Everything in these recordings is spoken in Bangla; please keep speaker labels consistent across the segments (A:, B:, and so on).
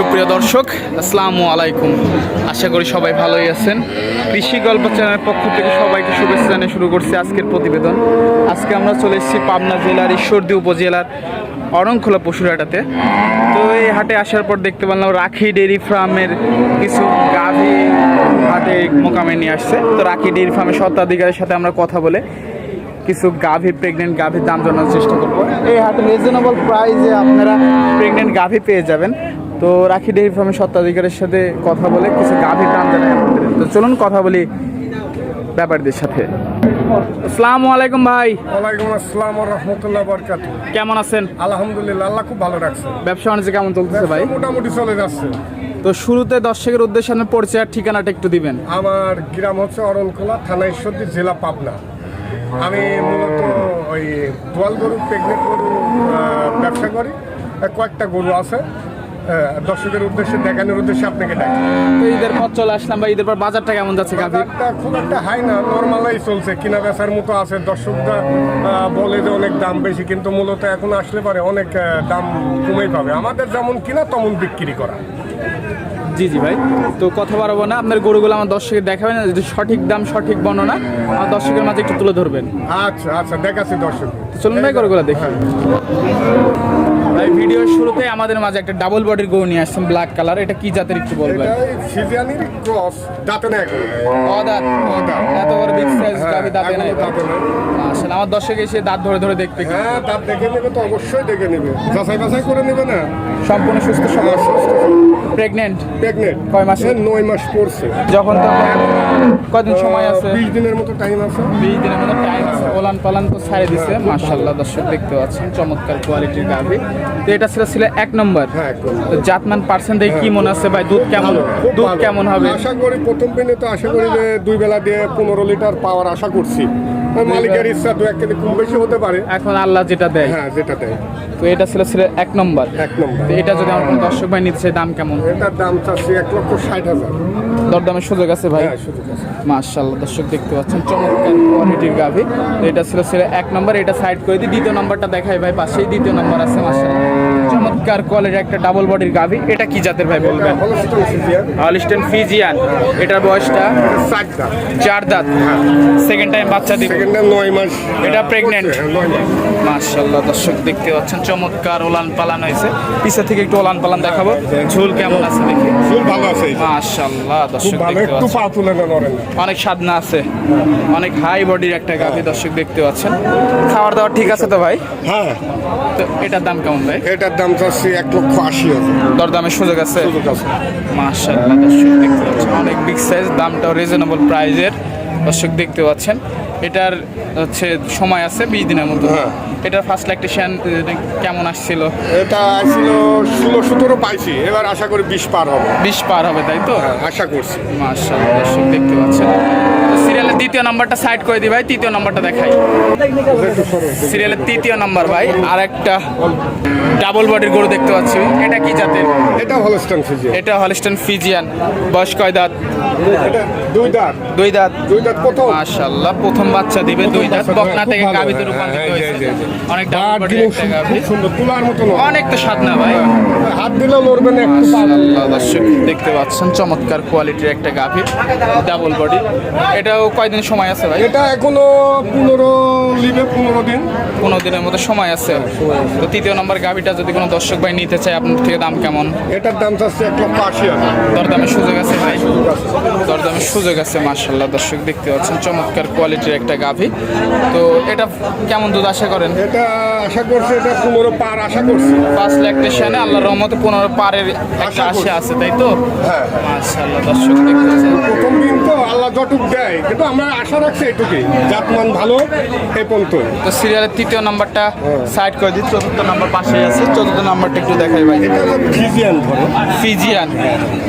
A: সুপ্রিয় দর্শক, আসসালামু আলাইকুম। আশা করি সবাই ভালোই আছেন। কৃষি গল্প চ্যানেলের পক্ষ থেকে সবাইকে শুভেচ্ছা জানিয়ে শুরু করছি আজকের প্রতিবেদন। আজকে আমরা চলে এসেছি পাবনা জেলার ঈশ্বরদী উপজেলার অরংখোলা পশুরহাটাতে। তো এই হাটে আসার পর দেখতে পেলাম রাখি ডেয়ারি ফার্মের কিছু গাভী হাটে মোকামে নিয়ে আসছে। তো রাখি ডেয়ারি ফার্মের স্বত্বাধিকারের সাথে আমরা কথা বলে কিছু গাভী প্রেগনেন্ট গাভীর দাম জানার চেষ্টা করব। এই হাটে রিজনেবল প্রাইসে আপনারা প্রেগনেন্ট গাভী পেয়ে যাবেন। তো রাখি ডেয়ারি ফার্মের স্বত্বাধিকারের সাথে কথা বলে কিছু জানাই আপনাদের। তো চলুন কথা বলি ব্যাপারীদের সাথে। আসসালামু আলাইকুম ভাই।
B: ওয়ালাইকুম আসসালাম রহমতুল্লাহ বরকাত
A: কেমন আছেন?
B: আলহামদুলিল্লাহ আল্লাহ খুব ভালো রাখছে।
A: ব্যবসা বাণিজ্য কেমন চলতেছে ভাই?
B: মোটামুটি চলে যাচ্ছে।
A: তো শুরুতে দর্শকের উদ্দেশ্যে আপনার পরিচয় আর ঠিকানাটা একটু দিবেন।
B: আমার গ্রাম হচ্ছে অরণখোলা থানা ঈশ্বরদী জেলা পাবনা। আমি মূলত ওই দোয়াল গরু প্রেগনেন্ট গরু ব্যবসা করি। কয়েকটা গরু আছে। দর্শকের উদ্দেশ্যে দেখানোর উদ্দেশ্যে আপনাকে ডাকি।
A: তো ঈদের পর চলে আসলাম বা ঈদের পর বাজারটা কেমন যাচ্ছে গাভীর?
B: খুব একটা হাই না নর্মালাই চলছে। কিনা বেচার মতো আছে। দর্শকরা বলে যে অনেক দাম বেশি কিন্তু মূলত এখন আসলে পারে অনেক দাম কমেই পাবে। আমাদের যেমন কিনা তেমন বিক্রি করা।
A: জি জি ভাই। তো কথা বাড়াবো না আপনার গরুগুলো আমার দর্শকের দেখাবেন না যদি সঠিক দাম সঠিক বর্ণনা আমার দর্শকের মাঝে একটু তুলে ধরবেন।
B: আচ্ছা আচ্ছা দেখাচ্ছি দর্শক
A: চলুন ভাই গরুগুলো দেখি। ভাই ভিডিওর শুরুতে আমাদের মাঝে একটা ডাবল বডির গরু নিয়ে আসছেন ব্ল্যাক কালার এটা কি জাতের একটু বলবেন?
B: এটা সিজিয়ানির ক্রস দাঁতে না
A: অদাঁত। এত বড় বিগ সাইজ
B: হ্যাঁ,
A: গাভি দাঁতে নাই। আসলে আমার দর্শক এসে দাঁত ধরে ধরে দেখবে
B: হ্যাঁ দাঁত দেখে নেবে তো অবশ্যই দেখে নেবে। যাচাই বাছাই করে নেবে না?
A: সম্পূর্ণ সুস্থ সবল। প্রেগনেন্ট
B: প্রেগনেন্ট
A: কয় মাসে?
B: নয় মাস পড়ছে।
A: যখন তখন কদিন সময় আছে?
B: বিশ দিনের মতো টাইম আছে।
A: বিশ দিনের মতো টাইম আছে। ওলান পালান তো ছাড়ে দিছে। মার্শাল্লাহ দর্শক দেখতে পাচ্ছেন চমৎকার কোয়ালিটির গাভি। তো এটা ছিল ছিল এক নম্বর।
B: হ্যাঁ
A: তো জাতমান পার্সেন্ট দেখে কি মনে আছে ভাই? দুধ কেমন দুধ কেমন হবে?
B: আশা করি প্রথম দিনে তো আশা করি যে দুই বেলা দিয়ে পনেরো লিটার পাওয়ার আশা করছি। মালিকের ইচ্ছা দু এক কেজি কম বেশি হতে পারে।
A: এখন আল্লাহ যেটা দেয়।
B: হ্যাঁ যেটা দেয়।
A: তো এটা ছিল ছিল এক নম্বর।
B: এক নম্বর।
A: তো এটা যদি আমার কোনো দর্শক ভাই নিতে চায় দাম কেমন?
B: এটার দাম চাচ্ছি এক লক্ষ ষাট হাজার।
A: দরদামের সুযোগ আছে ভাই?
B: হ্যাঁ
A: মার্শাল্লাহ দর্শক দেখতে পাচ্ছেন চমৎকার কোয়ালিটির গাভি। এটা ছিল ছিল এক নম্বর এটা সাইড করে দিই দ্বিতীয় নম্বরটা দেখাই ভাই পাশেই দ্বিতীয় নম্বর আছে মার্শাল্লাহ চমৎকার কোয়ালিটির একটা ডাবল বডির গাভি। এটা কি জাতের ভাই বলবেন?
B: হলস্টন
A: ফিজিয়ান এটার বয়সটা?
B: চার
A: দাঁত। সেকেন্ড টাইম বাচ্চা দিবে।
B: নয় মাস।
A: এটা প্রেগনেন্ট
B: হ্যাঁ,
A: মার্শাল্লাহ দর্শক দেখতে পাচ্ছেন চমৎকার ওলান পালান হয়েছে। পিছে থেকে একটু ওলান পালান দেখাবো। ঝুল কেমন আছে দেখি।
B: খুব ভালো আছে
A: মার্শাল্লাহ দর্শক
B: একটু পা তুলে না
A: অনেক সাধনা আছে অনেক হাই বডির একটা গাভী দর্শক দেখতে পাচ্ছেন। খাবার দাবার ঠিক আছে তো ভাই?
B: হ্যাঁ।
A: তো এটার দাম কেমন ভাই?
B: এটার দাম চাচ্ছি এক লক্ষ আশি হাজার।
A: দরদামের সুযোগ আছে?
B: সুযোগ আছে।
A: দর্শক দেখতে পাচ্ছেন। অনেক বিগ সাইজ দামটাও রিজনেবল প্রাইজের দর্শক দেখতে পাচ্ছেন। এটার হচ্ছে সময় আছে বিশ দিনের মতো।
B: হ্যাঁ।
A: এটার ফার্স্ট ল্যাকটেশন কেমন আসছিল?
B: এটা আসছিল ষোলো সতেরো পাইছি এবার আশা করি বিশ পার হবে।
A: বিশ পার হবে তাই তো?
B: হ্যাঁ আশা করছি।
A: মাসা দেখতে পাচ্ছেন। সিরিয়ালের দ্বিতীয় নাম্বারটা সাইড করে দিই ভাই তৃতীয় নাম্বারটা দেখাই। সিরিয়ালের তৃতীয় নাম্বার ভাই আর একটা ডাবল বডির গরু দেখতে পাচ্ছি। এটা কি জাতের?
B: এটা হলস্টন ফিজিয়ান
A: এটা হলিস্টন ফিজিয়ান বয়স কয় দাঁত?
B: এটা দুই দাঁত।
A: দুই দাঁত।
B: দুই দাঁত প্রথম।
A: মাশাআল্লাহ প্রথম বাচ্চা দিবে দুই দাঁত। বকনা
B: হ্যাঁ,
A: থেকে গাবিতে
B: হ্যাঁ,
A: রূপান্তরিত
B: হ্যাঁ,
A: হয়েছে।
B: জি, জি, জি।
A: অনেক ডাবল বডির একটা গাভি।
B: সুন্দর তুলার মতো।
A: অনেক তো স্বাদ না ভাই।
B: হাত লড়বে না একটু
A: দর্শক দেখতে পাচ্ছেন চমৎকার কোয়ালিটির একটা গাভি ডাবল বডি এটাও কয়দিন সময় আছে ভাই?
B: এটা এখনও পনেরো লিবে পনেরো দিন।
A: পনেরো দিনের মতো সময় আছে। তো তৃতীয় নম্বর গাভিটা যদি কোনো দর্শক ভাই নিতে চায় আপনার থেকে দাম কেমন?
B: এটার দাম চাচ্ছে এক লক্ষ আশি হাজার।
A: দরদামের সুযোগ আছে সুযোগ আছে মার্শাল্লাহ দর্শক দেখতে পাচ্ছেন চমৎকার কোয়ালিটির একটা গাভি। তো এটা কেমন দুধ আশা করেন?
B: এটা আশা করছি এটা পনেরো পার আশা করছি।
A: পাঁচ ল্যাকটেশনে আল্লাহর রহমতে পনেরো পারের একটা
B: আশা
A: আছে তাই তো?
B: হ্যাঁ
A: মার্শাল্লাহ দর্শক দেখতে পাচ্ছেন।
B: প্রথম দিন তো আল্লাহ যটুক দেয় কিন্তু আমরা আশা রাখছি এটুকুই। জাতমান ভালো এই পর্যন্ত।
A: তো সিরিয়ালের তৃতীয় নাম্বারটা সাইড করে দিই চতুর্থ নাম্বার পাশেই আছে। চতুর্থ নাম্বারটা একটু দেখাই ভাই।
B: এটা ফিজিয়ান
A: ফিজিয়ান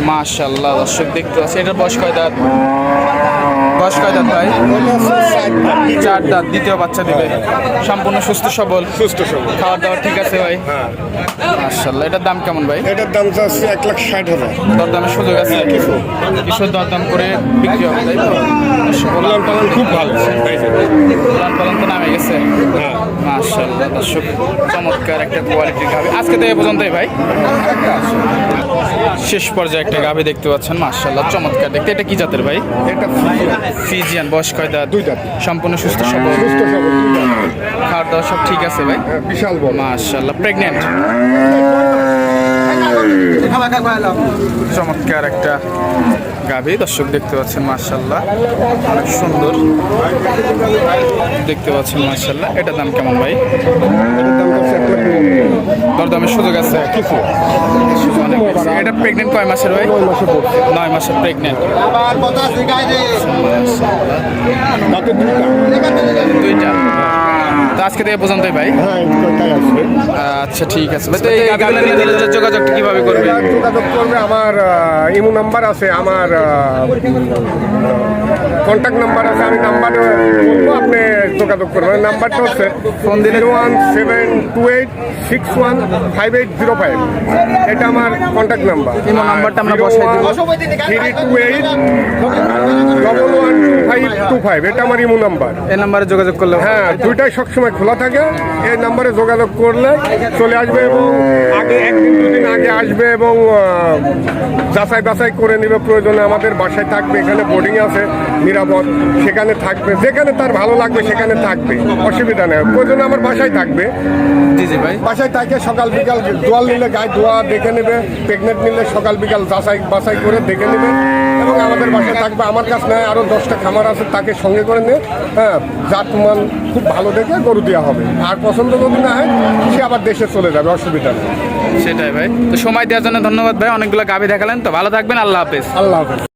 A: মাশাল্লাহ দর্শক দেখতে পাচ্ছি এটার বয়স কয় দাঁত? বয়স কয় দাঁত ভাই। চার দাঁত দ্বিতীয় বাচ্চা দিবে। সম্পূর্ণ সুস্থ সবল?
B: সুস্থ সবল।
A: খাওয়ার দাওয়ার ঠিক আছে ভাই?
B: হ্যাঁ।
A: মাশাল্লাহ এটার দাম কেমন ভাই?
B: এটার দাম চাচ্ছি এক লাখ ষাট হাজার।
A: দরদামের সুযোগ আছে? কিছু। কিছু দরদাম করে বিক্রি হবে তাই তো?
B: উলান পালন খুব ভালো।
A: লাল পালন তো নামে গেছে।
B: হ্যাঁ।
A: মাশাল্লাহ দর্শক চমৎকার একটা কোয়ালিটির গাবি আজকে তো এ পর্যন্তই ভাই। শেষ পর্যায়ে একটা গাভী দেখতে পাচ্ছেন মার্শাল্লাহ চমৎকার। দেখতে এটা কি জাতের ভাই?
B: এটা
A: ফিজিয়ান বয়স কয় দুইটা
B: দুই দাঁত।
A: সম্পূর্ণ সুস্থ সবল।
B: সুস্থ সবল
A: খাওয়ার দাওয়া সব ঠিক আছে ভাই?
B: হ্যাঁ, বিশাল বড়।
A: মাশাআল্লাহ প্রেগনেন্ট চমৎকার একটা গাভী দর্শক দেখতে পাচ্ছেন মার্শাল্লাহ অনেক সুন্দর দেখতে পাচ্ছেন মার্শাল্লাহ এটার দাম কেমন ভাই। দরদামের সুযোগ আছে?
B: কিছু।
A: অনেক বেশি। এটা প্রেগনেন্ট কয় মাসের ভাই?
B: নয়
A: মাসের প্রেগনেন্ট
B: দুইটা।
A: আজকে থেকে পর্যন্তই ভাই।
B: হ্যাঁ
A: আচ্ছা ঠিক আছে। নিলে যোগাযোগটা কীভাবে করবে?
B: যোগাযোগ করবে আমার ইমো নাম্বার আছে আমার কন্ট্যাক্ট নাম্বার আছে আমি নাম্বার আপনি যোগাযোগ করবেন। নাম্বারটা হচ্ছে ফোন দিলে one seven two eight six one five eight zero five এটা আমার কন্ট্যাক্ট নাম্বার।
A: ইমো নাম্বারটা আমরা বসাই দেবো।
B: Three two eight double one two five two five এটা আমার ইমো নাম্বার।
A: এই নাম্বারে যোগাযোগ করলে
B: হ্যাঁ দুইটাই সবসময় খোলা থাকে এই নাম্বারে যোগাযোগ করলে চলে আসবে এবং আগে একদিন দুদিন আগে আসবে এবং যাচাই বাছাই করে নেবে। প্রয়োজনে আমাদের বাসায় থাকবে এখানে বোর্ডিং আছে নিরাপদ সেখানে থাকবে যেখানে তার ভালো লাগবে সেখানে থাকবে অসুবিধা নেই। প্রয়োজনে আমার বাসায় থাকবে।
A: জি জি ভাই।
B: বাসায় থাকে সকাল বিকাল দোয়াল নিলে গায়ে ধোয়া দেখে নেবে প্রেগনেন্ট নিলে সকাল বিকাল যাচাই বাছাই করে দেখে নেবে। এবং আমাদের বাসায় থাকবে। আমার কাছে নয় আরও দশটা খামার আছে তাকে সঙ্গে করে নিয়ে হ্যাঁ জাত মান খুব ভালো দেখে গরু দেওয়া হবে। আর পছন্দ যদি না হয় সে আবার দেশে চলে যাবে অসুবিধা নেই।
A: সেটাই ভাই। তো সময় দেওয়ার জন্য ধন্যবাদ ভাই অনেকগুলো গাভি দেখালেন। তো ভালো থাকবেন আল্লাহ হাফেজ।
B: আল্লাহ হাফেজ।